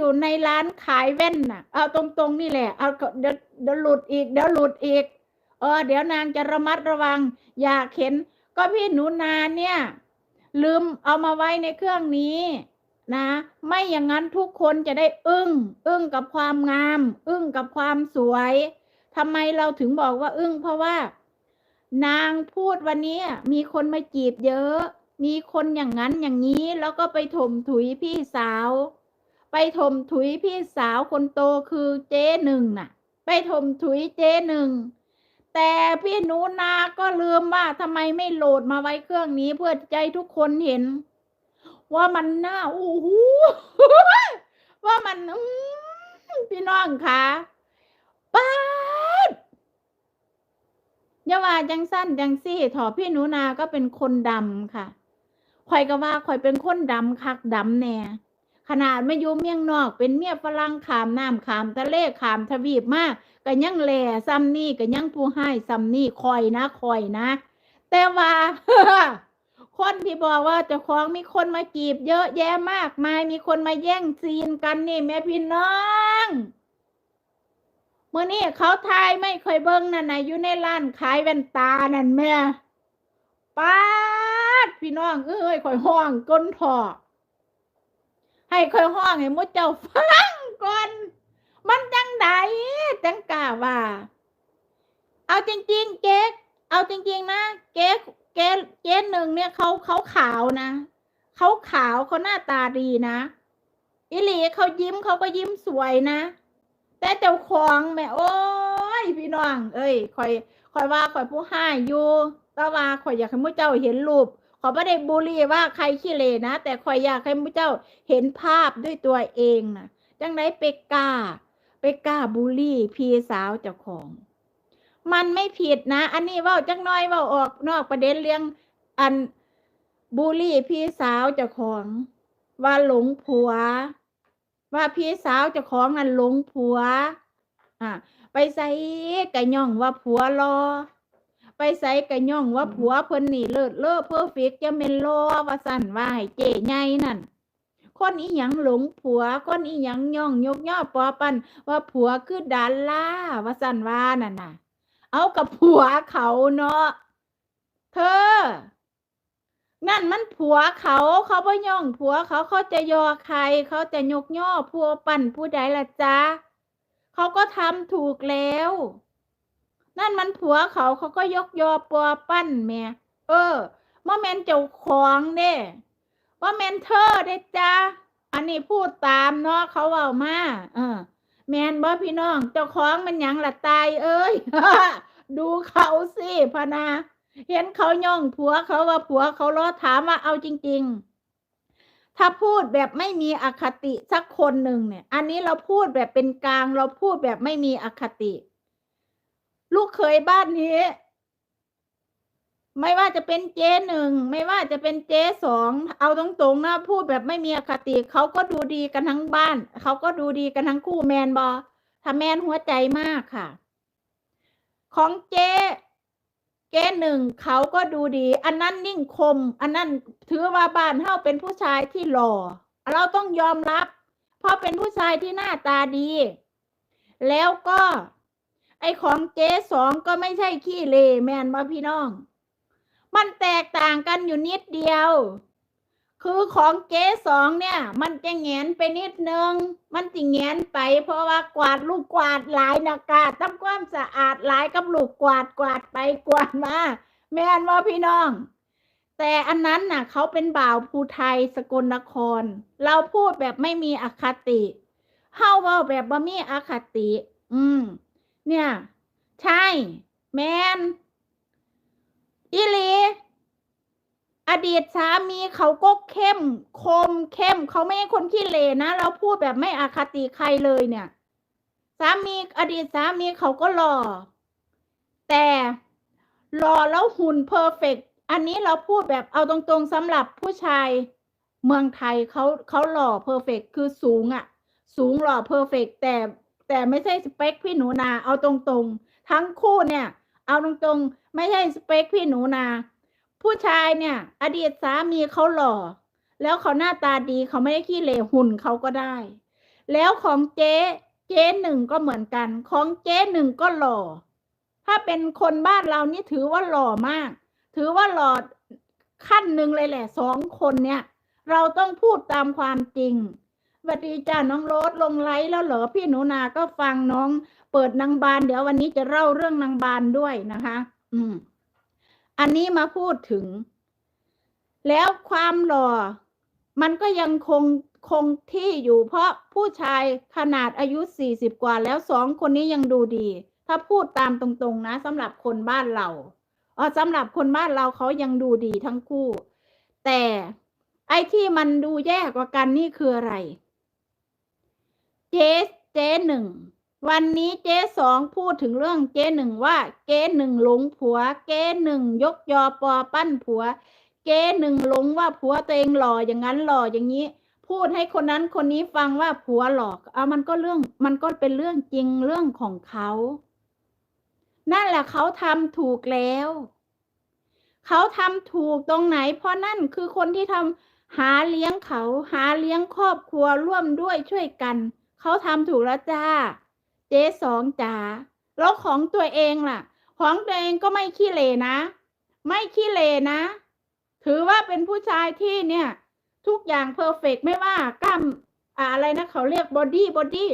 อยู่ในร้านขายแว่นน่ะ เอาตรงๆนี่แหละ เอาเดี๋ยวเดี๋ยวหลุดอีก เดี๋ยวหลุดอีก เออ เดี๋ยวนางจะระมัดระวัง อยากเห็น ก็พี่หนูนาเนี่ย ลืมเอามาไว้ในเครื่องนี้นะ ไม่อย่างนั้นทุกคนจะได้อึ้ง อึ้งกับความงาม อึ้งกับความสวย ทำไมเราถึงบอกว่าอึ้งเพราะว่า นางพูดวันนี้มีคนมาจีบเยอะ มีคนอย่างนั้นอย่างนี้ แล้วก็ไปถมถุยพี่สาว ไปถมถุยพี่สาวคนโตคือเจ๊หนึ่งน่ะ ไปถมถุยเจ๊หนึ่งแต่พี่หนูนาก็ลืมว่าทำไมไม่โหลดมาไว้เครื่องนี้เพื่อใจทุกคนเห็น ว่ามันน่าอู้หูว่ามันพี่น้องคะป้าดยาว่าจังสั้นจังซี่ถอพี่หนูนาก็เป็นคนดำค่ะข่อยก็ว่าข่อยเป็นคนดำคักดำแน่ ขนาดไม่อยู่เมียงนอก เป็นเมียฝรั่งขามน้ำขามทะเลขามทวีปมากก็ยังแหล่ซ้ำนี่ก็ยังผู้ให้ซ้ำนี่คอยนะคอยนะ แต่ว่าคนที่บอกว่าเจ้าของมีคนมาจีบเยอะแยะมากมายมีคนมาแย่งซีนกันนี่แม่พี่น้องเมื่อนี้เขาทายไม่เคยเบิ้งนั่นนะอยู่ในร้านขายแว่นตานั่นแม่ป้าดพี่น้องเอ้ยคอยห้องก้นถอก ให้ค่อยห้องให้มุดเจ้าฟังก่อน มันจังไดจังกล้าว่า เอาจริง ๆ เก๊กเอาจริง ๆ นะเก๊กเก๊เก๊หนึ่งเนี่ยเขาเขาขาวนะเขาขาวเขาหน้าตาดีนะอิหลีเขายิ้มเขาก็ยิ้มสวยนะ แต่เจ้าของแม่โอ้ยพี่น้อง เอ้ยคอยคอยว่าคอยผู้ให้อยู่แต่ว่าคอยอยากให้มุดเจ้าเห็นรูป ขอไม่ได้บูลีว่าใครขี้เลนะ แต่คอยอยากให้มุเจ้าเห็นภาพด้วยตัวเองนะจังไดไปกล้า ไปกล้าบูลีพี่สาวเจ้าของ มันไม่ผิดนะ อันนี้ว่าจังน้อยว่าออกนอกประเด็นเรื่องอันบูลี่พี่สาวเจ้าของ ว่าหลงผัว ว่าพี่สาวเจ้าของนั้นหลงผัว อ่าไปใส่กะย่องว่าผัวรอ ไปใส่กระย่องว่าผัวเพิ่นนี่เลิศเลิศเพอร์เฟกจะเมนรอว่าสั่นว่าให้เจ๊ใหญ่นั่นคนอีหยังหลงผัวคนอีหยังย่องยกย่อปอปันว่าผัวคือดาล่าว่าสั่นว่านั่นน่ะ เอากับผัวเขาเนาะเธอ นั่นมันผัวเขาเขาบ่ย่องผัวเขาเขาจะยอใคร เขาจะยกย่อผัวปั่นผู้ใดล่ะจ๊ะเขาก็ทำถูกแล้ว นั่นมันผัวเขาเขาก็ยกยอปัวปั้นแม่เออว่าแมนเจ้าของเด้ว่าแมนเธอเด้จ้าอันนี้พูดตามเนาะเขาเอามาเออ แมนบ่พี่น้อง เจ้าของมันยังละตาย เอ้ยดูเขาสิพนาเห็นเขาย่องผัวเขาว่าผัวเขาล้อถามว่าเอาจริง ๆ ถ้าพูดแบบไม่มีอคติสักคนหนึ่งเนี่ย อันนี้เราพูดแบบเป็นกลาง เราพูดแบบไม่มีอคติ ลูกเคยบ้านนี้ ไม่ว่าจะเป็นเจ๊หนึ่งไม่ว่าจะเป็นเจ๊สองเอาตรงๆนะพูดแบบไม่มีอคติเขาก็ดูดีกันทั้งบ้านเขาก็ดูดีกันทั้งคู่แมนบอถ้าแมนหัวใจมากค่ะ ของเจ๊เจหนึ่งเขาก็ดูดี อันนั้นนิ่งคม อันนั้นถือว่าบ้านเฮาเป็นผู้ชายที่หล่อ เราต้องยอมรับ เพราะเป็นผู้ชายที่หน้าตาดี แล้วก็ ไอของเจ๊สองก็ไม่ใช่ขี้เลแมนมาพี่น้อง มันแตกต่างกันอยู่นิดเดียว คือของเจ๊สองเนี่ย มันจะแงนไปนิดนึง มันจะแงนไป เพราะว่ากวาดลูกกวาดหลายนากาทำความสะอาดหลายกับลูกกวาดกวาดไปกวาดมาแม่นว่าพี่น้อง แต่อันนั้นน่ะ เขาเป็นบ่าวภูไทยสกลนคร เราพูดแบบไม่มีอคติ เฮาเว้าแบบบ่มีอคติ อืม เนี่ย ใช่ แมนอีหลีอดีตสามีเขาก็เข้ม คมเข้ม เขาไม่ใช่คนขี้เหร่นะเราพูดแบบไม่อคติใครเลยเนี่ย สามีอดีตสามีเขาก็หล่อ แต่หล่อแล้วหุ่นเพอร์เฟกอันนี้เราพูดแบบเอาตรงๆสำหรับผู้ชายเมืองไทยเขาเขาหล่อเพอร์เฟกคือสูงอะ สูงหล่อเพอร์เฟกแต่ แต่ไม่ใช่สเปคพี่หนูนา เอาตรงๆ ทั้งคู่เนี่ย เอาตรงๆ ไม่ใช่สเปคพี่หนูนา ผู้ชายเนี่ย อดีตสามีเขาหล่อ แล้วเขาหน้าตาดีเขาไม่ได้ขี้เหร่หุ่นเขาก็ได้ แล้วของเจ๊เจ๊หนึ่งก็เหมือนกัน ของเจ๊หนึ่งก็หล่อ ถ้าเป็นคนบ้านเรานี่ถือว่าหล่อมาก ถือว่าหล่อขั้นหนึ่งเลยแหละสองคนเนี่ย เราต้องพูดตามความจริง สวัสดีจ้าน้องโรสลงไลฟ์แล้วเหรอพี่หนูนาก็ฟังน้อง เปิดนางบานเดี๋ยววันนี้จะเล่าเรื่องนางบานด้วยนะคะ อืม อันนี้มาพูดถึง แล้วความหล่อ มันก็ยังคงคงที่อยู่เพราะผู้ชายขนาดอายุสี่สิบกว่า แล้วสองคนนี้ยังดูดี ถ้าพูดตามตรงๆนะสำหรับคนบ้านเราอ๋อสำหรับคนบ้านเราเขายังดูดีทั้งคู่ แต่ไอ้ที่มันดูแย่กว่ากันนี่คืออะไร เจ๊เจ๊หนึ่งวันนี้เจ๊สองพูดถึงเรื่องเจ๊หนึ่งว่าเจ๊หนึ่งหลงผัว เจ๊หนึ่งยกยอปอปั้นผัว เจ๊หนึ่งหลงว่าผัวตัวเองหล่ออย่างนั้นหล่ออย่างนี้ พูดให้คนนั้นคนนี้ฟังว่าผัวหลอกเอามันก็เรื่องมันก็เป็นเรื่องจริงเรื่องของเขานั่นแหละเขาทำถูกแล้ว เขาทำถูกตรงไหน เพราะนั่นคือคนที่ทำหาเลี้ยงเขา หาเลี้ยงครอบครัวร่วมด้วยช่วยกัน เขาทำถูกแล้วจ้า เจ๊สองจ๋าแล้วของตัวเองล่ะ ของตัวเองก็ไม่ขี้เหร่นะ ไม่ขี้เหร่นะ ถือว่าเป็นผู้ชายที่เนี่ย ทุกอย่างเพอร์เฟกไม่ว่ากล้ามอะอะไรนะเขาเรียกบอดี้บอดี้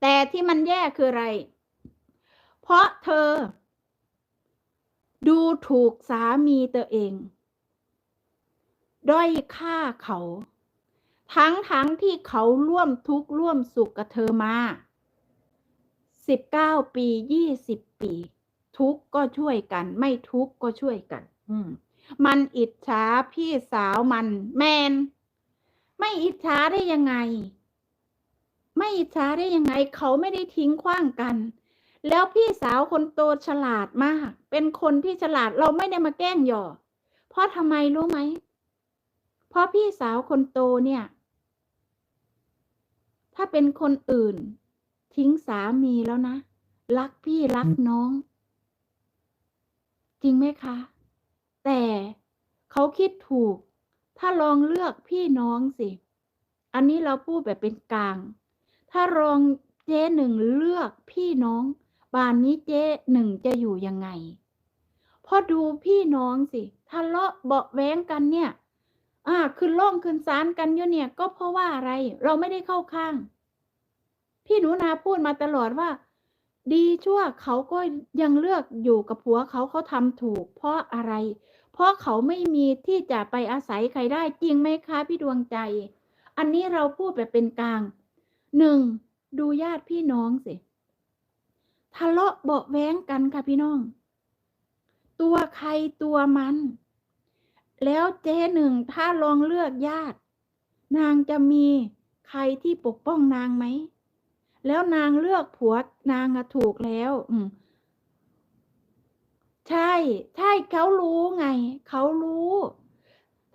แต่ที่มันแย่คืออะไร เพราะเธอ ดูถูกสามีตัวเอง ด้อยค่าเขา ทั้งทั้งที่เขาร่วมทุกข์ร่วมสุขกับเธอมาสิบเก้าปียี่สิบปี ทุกข์ก็ช่วยกัน ไม่ทุกข์ก็ช่วยกัน อืม มันอิจฉาพี่สาวมันแมน ไม่อิจฉาได้ยังไง ไม่อิจฉาได้ยังไง เขาไม่ได้ทิ้งขว้างกัน แล้วพี่สาวคนโตฉลาดมาก เป็นคนที่ฉลาดเราไม่ได้มาแกล้งหยอเพราะทำไมรู้ไหม เพราะพี่สาวคนโตเนี่ย ถ้าเป็นคนอื่น ทิ้งสามีแล้วนะ รักพี่รักน้อง จริงไหมคะ แต่เขาคิดถูก ถ้าลองเลือกพี่น้องสิ อันนี้เราพูดแบบเป็นกลาง ถ้าลองเจ๊หนึ่งเลือกพี่น้องบ้านนี้เจ๊หนึ่งจะอยู่ยังไงพอดูพี่น้องสิทะเลาะเบาแว้งกันเนี่ย อ่าขึ้นล่องขึ้นศาลกันอยู่เนี่ย ก็เพราะว่าอะไร เราไม่ได้เข้าข้าง พี่หนูนาพูดมาตลอดว่า ดีชั่วเขาก็ยังเลือกอยู่กับผัวเขาเขาทำถูก เพราะอะไร เพราะเขาไม่มีที่จะไปอาศัยใครได้จริงไหมคะพี่ดวงใจ อันนี้เราพูดแบบเป็นกลางหนึ่งดูญาติพี่น้องสิทะเลาะเบาะแว้งกันค่ะพี่น้อง ตัวใครตัวมัน แล้วเจ๊หนึ่งถ้าลองเลือกญาติ นางจะมีใครที่ปกป้องนางไหม แล้วนางเลือกผัวนางอะถูกแล้ว อืมใช่ ใช่เขารู้ไง เขารู้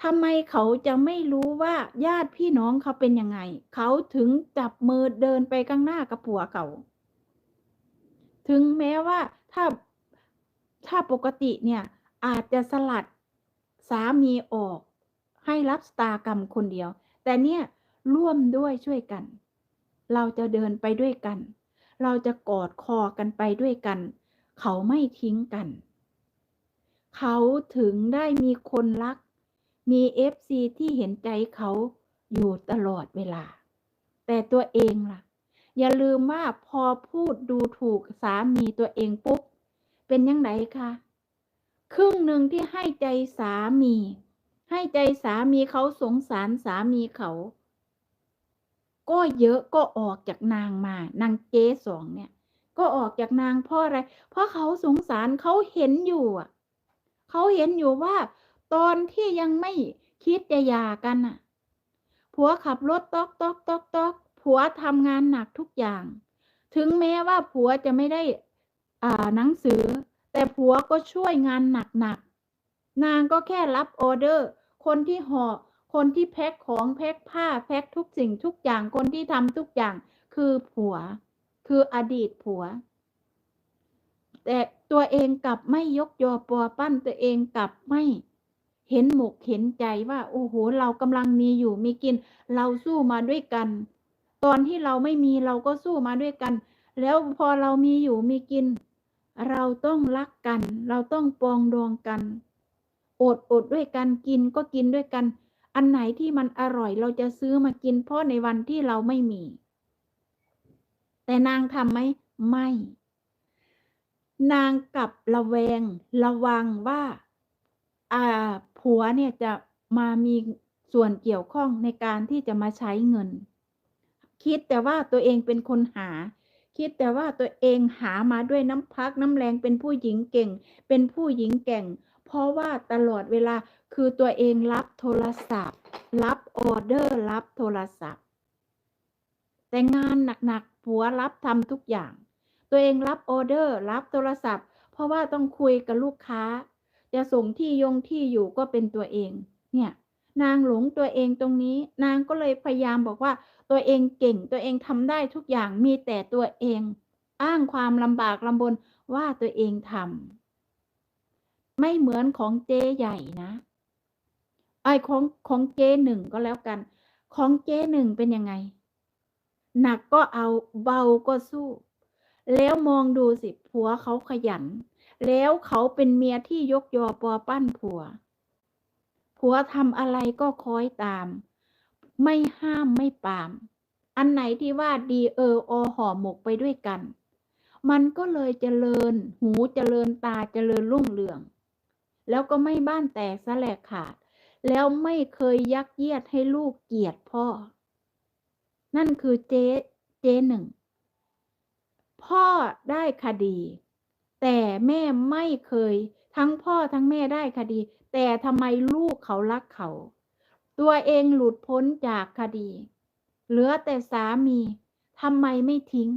ทำไมเขาจะไม่รู้ว่าญาติพี่น้องเขาเป็นยังไง เขาถึงจับมือเดินไปข้างหน้ากับผัวเขา ถึงแม้ว่าถ้าถ้าปกติเนี่ย อาจจะสลัด สามีออกให้รับสตากรรมคนเดียว แต่เนี่ยร่วมด้วยช่วยกัน เราจะเดินไปด้วยกัน เราจะกอดคอกันไปด้วยกัน เขาไม่ทิ้งกัน เขาถึงได้มีคนรัก มีเอฟซีที่เห็นใจเขาอยู่ตลอดเวลา แต่ตัวเองล่ะ อย่าลืมว่าพอพูดดูถูกสามีตัวเองปุ๊บ เป็นยังไงคะ ครึ่งหนึ่งที่ให้ใจสามี ให้ใจสามีเขาสงสารสามีเขา ก็เยอะก็ออกจากนางมานางเจ๊สองเนี่ย ก็ออกจากนางเพราะอะไร เพราะเขาสงสารเขาเห็นอยู่อะเขาเห็นอยู่ว่า ตอนที่ยังไม่คิดจะหย่ากันน่ะ ผัวขับรถตอกตอกตอกตอกผัวทำงานหนักทุกอย่าง ถึงแม้ว่าผัวจะไม่ได้อ่าหนังสือ แต่ผัวก็ช่วยงานหนักๆนางก็แค่รับออเดอร์ คนที่ห่อคนที่แพ็คของแพ็คผ้าแพ็คทุกสิ่งทุกอย่างคนที่ทำทุกอย่างคือผัว คืออดีตผัว แต่ตัวเองกลับไม่ยกยอปอปั้นตัวเองกลับไม่เห็นหมกเห็นใจว่า โอ้โห เรากำลังมีอยู่มีกิน เราสู้มาด้วยกัน ตอนที่เราไม่มีเราก็สู้มาด้วยกัน แล้วพอเรามีอยู่มีกิน เราต้องรักกัน เราต้องปองดองกัน อดอดด้วยกันกินก็กินด้วยกัน อันไหนที่มันอร่อยเราจะซื้อมากิน เพราะในวันที่เราไม่มี แต่นางทำไหมไม่ นางกลับระแวง ระวังว่าอ่าผัวเนี่ยจะมามีส่วนเกี่ยวข้องในการที่จะมาใช้เงิน คิดแต่ว่าตัวเองเป็นคนหา คิดแต่ว่าตัวเองหามาด้วยน้ำพักน้ำแรงเป็นผู้หญิงเก่ง เป็นผู้หญิงแก่ง เพราะว่าตลอดเวลาคือตัวเองรับโทรศัพท์ รับออเดอร์รับโทรศัพท์ แต่งานหนักๆผัวรับทำทุกอย่าง ตัวเองรับออเดอร์รับโทรศัพท์ เพราะว่าต้องคุยกับลูกค้า จะส่งที่ยงที่อยู่ก็เป็นตัวเอง เนี่ยนางหลงตัวเองตรงนี้ นางก็เลยพยายามบอกว่า ตัวเองเก่งตัวเองทำได้ทุกอย่างมีแต่ตัวเอง อ้างความลำบากลำบนว่าตัวเองทำไม่เหมือนของเจ๊ใหญ่นะไอของของเจ๊หนึ่งก็แล้วกัน ของเจ๊หนึ่งเป็นยังไง หนักก็เอาเบาก็สู้ แล้วมองดูสิผัวเขาขยัน แล้วเขาเป็นเมียที่ยกยอปอปั้นผัว ผัวทำอะไรก็คอยตาม ไม่ห้ามไม่ปาม อันไหนที่ว่าดีเอออห่อหมกไปด้วยกัน มันก็เลยเจริญหูเจริญตาเจริญรุ่งเรือง แล้วก็ไม่บ้านแตกสแลกขาด แล้วไม่เคยยักเยียดให้ลูกเกลียดพ่อ นั่นคือเจ๊เจ๊หนึ่ง พ่อได้คดี แต่แม่ไม่เคย ทั้งพ่อทั้งแม่ได้คดี แต่ทำไมลูกเขารักเขา ตัวเองหลุดพ้นจากคดี เหลือแต่สามีทำไมไม่ทิ้ง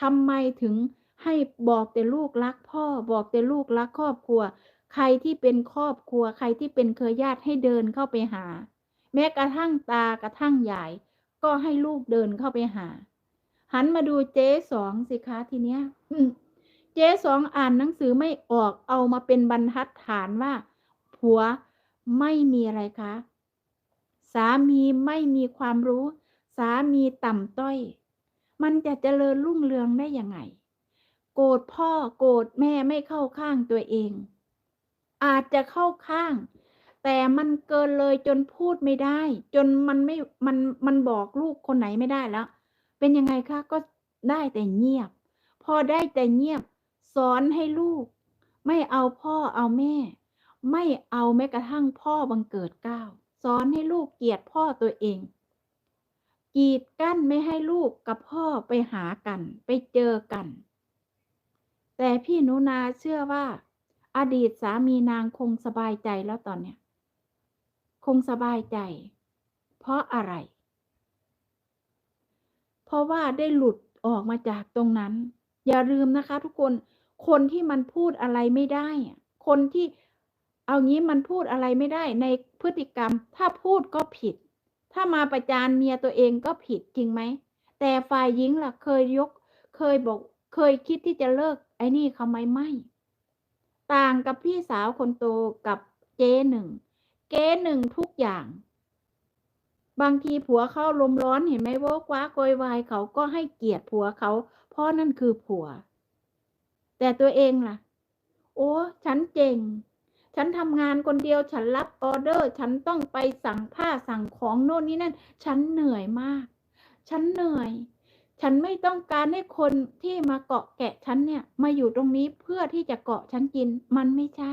ทำไมถึงให้บอกแต่ลูกรักพ่อบอกแต่ลูกรักครอบครัว ใครที่เป็นครอบครัว ใครที่เป็นเครือญาติให้เดินเข้าไปหา แม้กระทั่งตากระทั่งยายก็ให้ลูกเดินเข้าไปหา หันมาดูเจ๊สองสิคะทีเนี้ยเจ๊สองอ่านหนังสือไม่ออกเอามาเป็นบรรทัดฐานว่าผัวไม่มีอะไรคะ สามีไม่มีความรู้ สามีต่ำต้อย มันจะเจริญรุ่งเรืองได้ยังไง โกรธพ่อโกรธแม่ไม่เข้าข้างตัวเอง อาจจะเข้าข้าง แต่มันเกินเลยจนพูดไม่ได้ จนมันไม่มันมันบอกลูกคนไหนไม่ได้แล้ว เป็นยังไงคะก็ได้แต่เงียบ พอได้แต่เงียบ สอนให้ลูก ไม่เอาพ่อเอาแม่ ไม่เอาแม้กระทั่งพ่อบังเกิดเก้า สอนให้ลูกเกลียดพ่อตัวเอง กีดกั้นไม่ให้ลูกกับพ่อไปหากัน ไปเจอกัน แต่พี่หนูนาเชื่อว่า อดีตสามีนางคงสบายใจแล้วตอนเนี้ยคงสบายใจ เพราะอะไร เพราะว่าได้หลุดออกมาจากตรงนั้น อย่าลืมนะคะทุกคนคนที่มันพูดอะไรไม่ได้ คนที่ เอางี้มันพูดอะไรไม่ได้ในพฤติกรรม ถ้าพูดก็ผิด ถ้ามาประจานเมียตัวเองก็ผิดจริงไหม แต่ฝ่ายหญิงล่ะเคยยก เคยบอก เคยคิดที่จะเลิก ไอ้นี่เขาไหมไม่ ต่างกับพี่สาวคนโตกับเจ๊หนึ่ง เจ๊หนึ่งทุกอย่าง บางทีผัวเข้าลมร้อนเห็นไหมโวกว้าโกยวายเขาก็ให้เกียรติผัวเขา เพราะนั่นคือผัว แต่ตัวเองล่ะ โอ้ ฉันเจ๋ง ฉันทำงานคนเดียวฉันรับออเดอร์ ฉันต้องไปสั่งผ้าสั่งของโน่นนี่นั่น ฉันเหนื่อยมาก ฉันเหนื่อย ฉันไม่ต้องการให้คนที่มาเกาะแกะฉันเนี่ย มาอยู่ตรงนี้เพื่อที่จะเกาะฉันกิน มันไม่ใช่